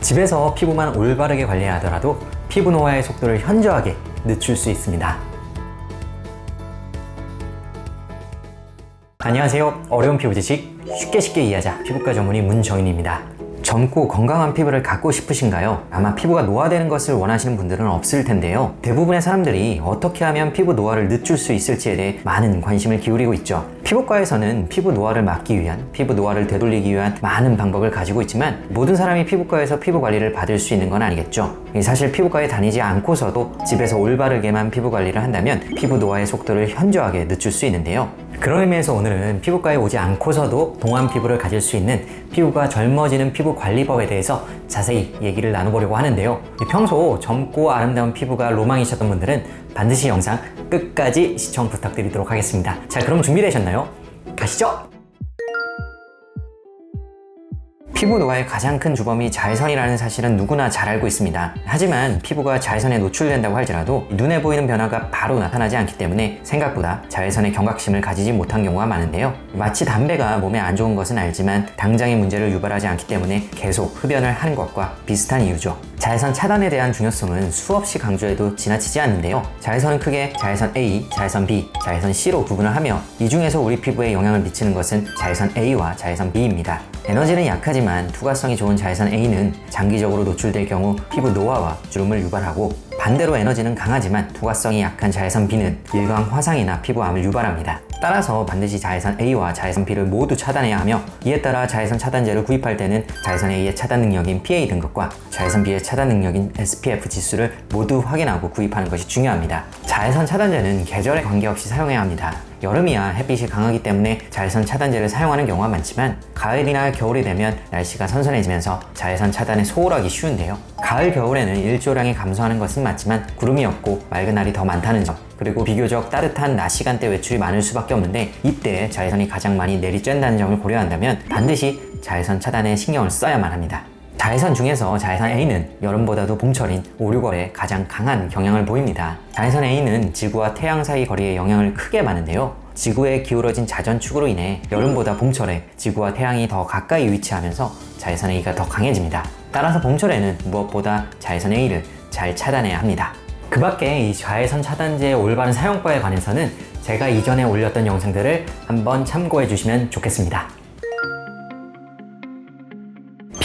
집에서 피부만 올바르게 관리하더라도 피부 노화의 속도를 현저하게 늦출 수 있습니다. 안녕하세요. 어려운 피부 지식 쉽게 쉽게 이해하자 피부과 전문의 문정인입니다. 젊고 건강한 피부를 갖고 싶으신가요? 아마 피부가 노화되는 것을 원하시는 분들은 없을 텐데요. 대부분의 사람들이 어떻게 하면 피부 노화를 늦출 수 있을지에 대해 많은 관심을 기울이고 있죠. 피부과에서는 피부 노화를 막기 위한, 피부 노화를 되돌리기 위한 많은 방법을 가지고 있지만 모든 사람이 피부과에서 피부 관리를 받을 수 있는 건 아니겠죠. 사실 피부과에 다니지 않고서도 집에서 올바르게만 피부 관리를 한다면 피부 노화의 속도를 현저하게 늦출 수 있는데요. 그런 의미에서 오늘은 피부과에 오지 않고서도 동안 피부를 가질 수 있는 피부가 젊어지는 피부 관리법에 대해서 자세히 얘기를 나눠보려고 하는데요. 평소 젊고 아름다운 피부가 로망이셨던 분들은 반드시 영상 끝까지 시청 부탁드리도록 하겠습니다. 자, 그럼 준비되셨나요? 가시죠! 피부 노화의 가장 큰 주범이 자외선이라는 사실은 누구나 잘 알고 있습니다. 하지만 피부가 자외선에 노출된다고 할지라도 눈에 보이는 변화가 바로 나타나지 않기 때문에 생각보다 자외선의 경각심을 가지지 못한 경우가 많은데요. 마치 담배가 몸에 안 좋은 것은 알지만 당장의 문제를 유발하지 않기 때문에 계속 흡연을 하는 것과 비슷한 이유죠. 자외선 차단에 대한 중요성은 수없이 강조해도 지나치지 않는데요. 자외선은 크게 자외선 A, 자외선 B, 자외선 C로 구분을 하며 이 중에서 우리 피부에 영향을 미치는 것은 자외선 A와 자외선 B입니다. 에너지는 약하지만 투과성이 좋은 자외선 A는 장기적으로 노출될 경우 피부 노화와 주름을 유발하고 반대로 에너지는 강하지만 투과성이 약한 자외선 B는 일광 화상이나 피부암을 유발합니다. 따라서 반드시 자외선 A와 자외선 B를 모두 차단해야 하며 이에 따라 자외선 차단제를 구입할 때는 자외선 A의 차단 능력인 PA 등급과 자외선 B의 차단 능력인 SPF 지수를 모두 확인하고 구입하는 것이 중요합니다. 자외선 차단제는 계절에 관계없이 사용해야 합니다. 여름이야 햇빛이 강하기 때문에 자외선 차단제를 사용하는 경우가 많지만 가을이나 겨울이 되면 날씨가 선선해지면서 자외선 차단에 소홀하기 쉬운데요. 가을, 겨울에는 일조량이 감소하는 것은 맞지만 구름이 없고 맑은 날이 더 많다는 점 그리고 비교적 따뜻한 낮 시간대 외출이 많을 수밖에 없는데 이때 자외선이 가장 많이 내리쬐는다는 점을 고려한다면 반드시 자외선 차단에 신경을 써야만 합니다. 자외선 중에서 자외선 A는 여름보다도 봄철인 5, 6월에 가장 강한 경향을 보입니다. 자외선 A는 지구와 태양 사이 거리에 영향을 크게 받는데요. 지구의 기울어진 자전축으로 인해 여름보다 봄철에 지구와 태양이 더 가까이 위치하면서 자외선 A가 더 강해집니다. 따라서 봄철에는 무엇보다 자외선 A를 잘 차단해야 합니다. 그 밖에 이 자외선 차단제의 올바른 사용법에 관해서는 제가 이전에 올렸던 영상들을 한번 참고해 주시면 좋겠습니다.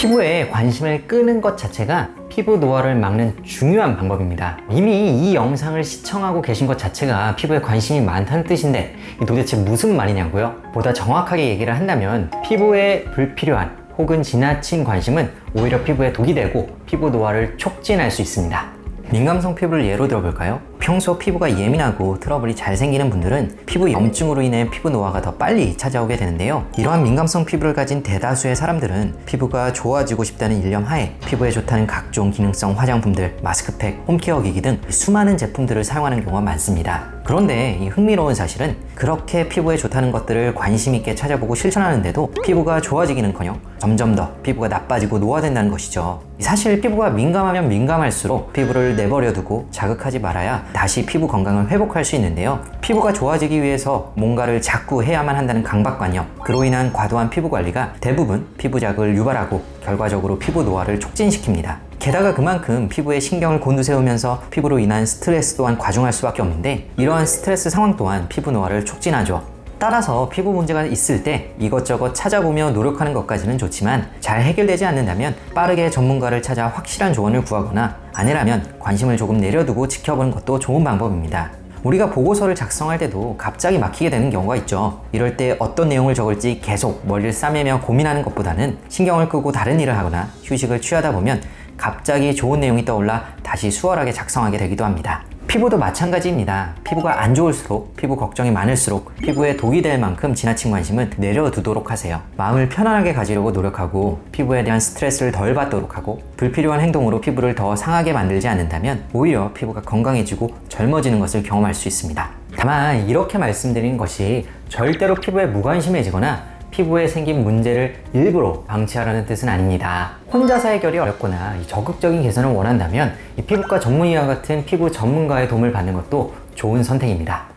피부에 관심을 끄는 것 자체가 피부 노화를 막는 중요한 방법입니다. 이미 이 영상을 시청하고 계신 것 자체가 피부에 관심이 많다는 뜻인데 도대체 무슨 말이냐고요? 보다 정확하게 얘기를 한다면 피부에 불필요한 혹은 지나친 관심은 오히려 피부에 독이 되고 피부 노화를 촉진할 수 있습니다. 민감성 피부를 예로 들어볼까요? 평소 피부가 예민하고 트러블이 잘 생기는 분들은 피부 염증으로 인해 피부 노화가 더 빨리 찾아오게 되는데요. 이러한 민감성 피부를 가진 대다수의 사람들은 피부가 좋아지고 싶다는 일념 하에 피부에 좋다는 각종 기능성 화장품들, 마스크팩, 홈케어 기기 등 수많은 제품들을 사용하는 경우가 많습니다. 그런데 이 흥미로운 사실은 그렇게 피부에 좋다는 것들을 관심 있게 찾아보고 실천하는데도 피부가 좋아지기는커녕 점점 더 피부가 나빠지고 노화된다는 것이죠. 사실 피부가 민감하면 민감할수록 피부를 내버려두고 자극하지 말아야 다시 피부 건강을 회복할 수 있는데요. 피부가 좋아지기 위해서 뭔가를 자꾸 해야만 한다는 강박관념, 그로 인한 과도한 피부 관리가 대부분 피부 자극을 유발하고 결과적으로 피부 노화를 촉진시킵니다. 게다가 그만큼 피부에 신경을 곤두세우면서 피부로 인한 스트레스 또한 과중할 수밖에 없는데 이러한 스트레스 상황 또한 피부 노화를 촉진하죠. 따라서 피부 문제가 있을 때 이것저것 찾아보며 노력하는 것까지는 좋지만 잘 해결되지 않는다면 빠르게 전문가를 찾아 확실한 조언을 구하거나 아니라면 관심을 조금 내려두고 지켜보는 것도 좋은 방법입니다. 우리가 보고서를 작성할 때도 갑자기 막히게 되는 경우가 있죠. 이럴 때 어떤 내용을 적을지 계속 머리를 싸매며 고민하는 것보다는 신경을 끄고 다른 일을 하거나 휴식을 취하다 보면 갑자기 좋은 내용이 떠올라 다시 수월하게 작성하게 되기도 합니다. 피부도 마찬가지입니다. 피부가 안 좋을수록, 피부 걱정이 많을수록 피부에 독이 될 만큼 지나친 관심은 내려두도록 하세요. 마음을 편안하게 가지려고 노력하고 피부에 대한 스트레스를 덜 받도록 하고 불필요한 행동으로 피부를 더 상하게 만들지 않는다면 오히려 피부가 건강해지고 젊어지는 것을 경험할 수 있습니다. 다만 이렇게 말씀드린 것이 절대로 피부에 무관심해지거나 피부에 생긴 문제를 일부러 방치하라는 뜻은 아닙니다. 혼자서 해결이 어렵거나 적극적인 개선을 원한다면 피부과 전문의와 같은 피부 전문가의 도움을 받는 것도 좋은 선택입니다.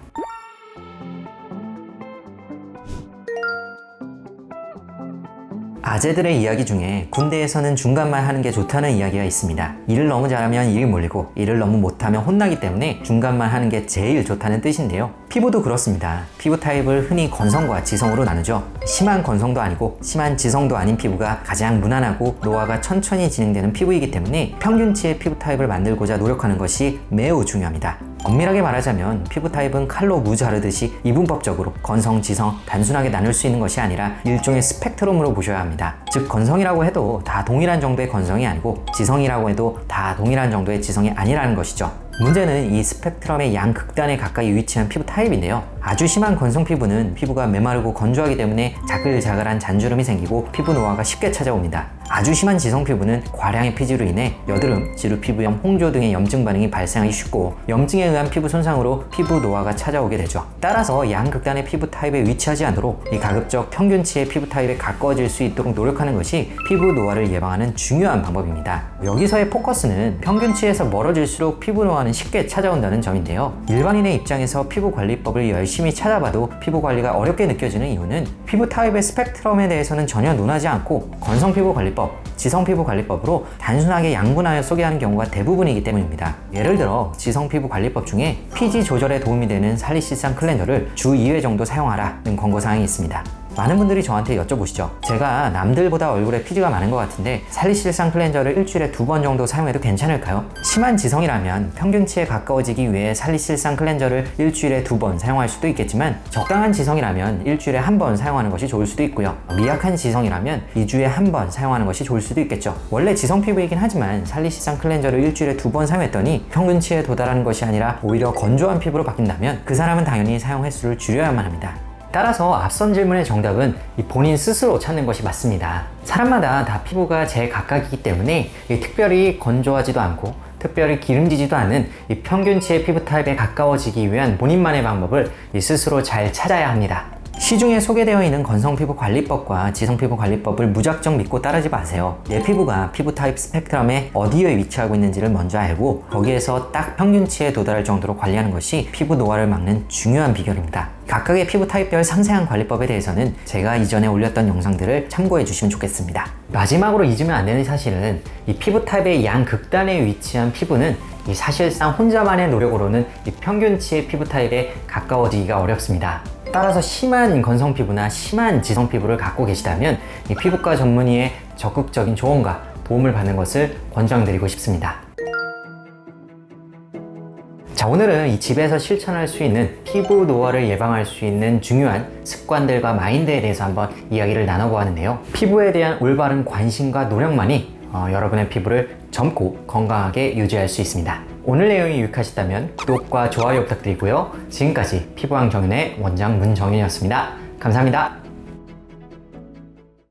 아재들의 이야기 중에 군대에서는 중간만 하는 게 좋다는 이야기가 있습니다. 일을 너무 잘하면 일이 몰리고 일을 너무 못하면 혼나기 때문에 중간만 하는 게 제일 좋다는 뜻인데요. 피부도 그렇습니다. 피부 타입을 흔히 건성과 지성으로 나누죠. 심한 건성도 아니고 심한 지성도 아닌 피부가 가장 무난하고 노화가 천천히 진행되는 피부이기 때문에 평균치의 피부 타입을 만들고자 노력하는 것이 매우 중요합니다. 엄밀하게 말하자면 피부 타입은 칼로 무 자르듯이 이분법적으로 건성, 지성 단순하게 나눌 수 있는 것이 아니라 일종의 스펙트럼으로 보셔야 합니다. 즉 건성이라고 해도 다 동일한 정도의 건성이 아니고 지성이라고 해도 다 동일한 정도의 지성이 아니라는 것이죠. 문제는 이 스펙트럼의 양 극단에 가까이 위치한 피부 타입인데요. 아주 심한 건성 피부는 피부가 메마르고 건조하기 때문에 자글자글한 잔주름이 생기고 피부 노화가 쉽게 찾아옵니다. 아주 심한 지성 피부는 과량의 피지로 인해 여드름, 지루 피부염, 홍조 등의 염증 반응이 발생하기 쉽고 염증에 의한 피부 손상으로 피부 노화가 찾아오게 되죠. 따라서 양극단의 피부 타입에 위치하지 않도록 이 가급적 평균치의 피부 타입에 가까워질 수 있도록 노력하는 것이 피부 노화를 예방하는 중요한 방법입니다. 여기서의 포커스는 평균치에서 멀어질수록 피부 노화는 쉽게 찾아온다는 점인데요. 일반인의 입장에서 피부 관리법을 열심히 찾아봐도 피부 관리가 어렵게 느껴지는 이유는 피부 타입의 스펙트럼에 대해서는 전혀 논하지 않고 건성 피부 관리법, 지성 피부 관리법으로 단순하게 양분하여 소개하는 경우가 대부분이기 때문입니다. 예를 들어 지성 피부 관리법 중에 피지 조절에 도움이 되는 살리시산 클렌저를 주 2회 정도 사용하라는 권고 사항이 있습니다. 많은 분들이 저한테 여쭤보시죠. 제가 남들보다 얼굴에 피지가 많은 것 같은데 살리실산 클렌저를 일주일에 두 번 정도 사용해도 괜찮을까요? 심한 지성이라면 평균치에 가까워지기 위해 살리실산 클렌저를 일주일에 두 번 사용할 수도 있겠지만 적당한 지성이라면 일주일에 한 번 사용하는 것이 좋을 수도 있고요. 미약한 지성이라면 2주에 한 번 사용하는 것이 좋을 수도 있겠죠. 원래 지성 피부이긴 하지만 살리실산 클렌저를 일주일에 두 번 사용했더니 평균치에 도달하는 것이 아니라 오히려 건조한 피부로 바뀐다면 그 사람은 당연히 사용 횟수를 줄여야만 합니다. 따라서 앞선 질문의 정답은 이 본인 스스로 찾는 것이 맞습니다. 사람마다 다 피부가 제각각이기 때문에 이 특별히 건조하지도 않고 특별히 기름지지도 않은 이 평균치의 피부 타입에 가까워지기 위한 본인만의 방법을 이 스스로 잘 찾아야 합니다. 시중에 소개되어 있는 건성 피부 관리법과 지성 피부 관리법을 무작정 믿고 따르지 마세요. 내 피부가 피부 타입 스펙트럼에 어디에 위치하고 있는지를 먼저 알고 거기에서 딱 평균치에 도달할 정도로 관리하는 것이 피부 노화를 막는 중요한 비결입니다. 각각의 피부 타입별 상세한 관리법에 대해서는 제가 이전에 올렸던 영상들을 참고해 주시면 좋겠습니다. 마지막으로 잊으면 안 되는 사실은 이 피부 타입의 양 극단에 위치한 피부는 이 사실상 혼자만의 노력으로는 이 평균치의 피부 타입에 가까워지기가 어렵습니다. 따라서 심한 건성 피부나 심한 지성 피부를 갖고 계시다면 이 피부과 전문의의 적극적인 조언과 도움을 받는 것을 권장드리고 싶습니다. 자, 오늘은 이 집에서 실천할 수 있는 피부 노화를 예방할 수 있는 중요한 습관들과 마인드에 대해서 한번 이야기를 나눠보았는데요. 피부에 대한 올바른 관심과 노력만이 어, 여러분의 피부를 젊고 건강하게 유지할 수 있습니다. 오늘 내용이 유익하셨다면 구독과 좋아요 부탁드리고요. 지금까지 피부왕 정윤의 원장 문정윤이었습니다. 감사합니다.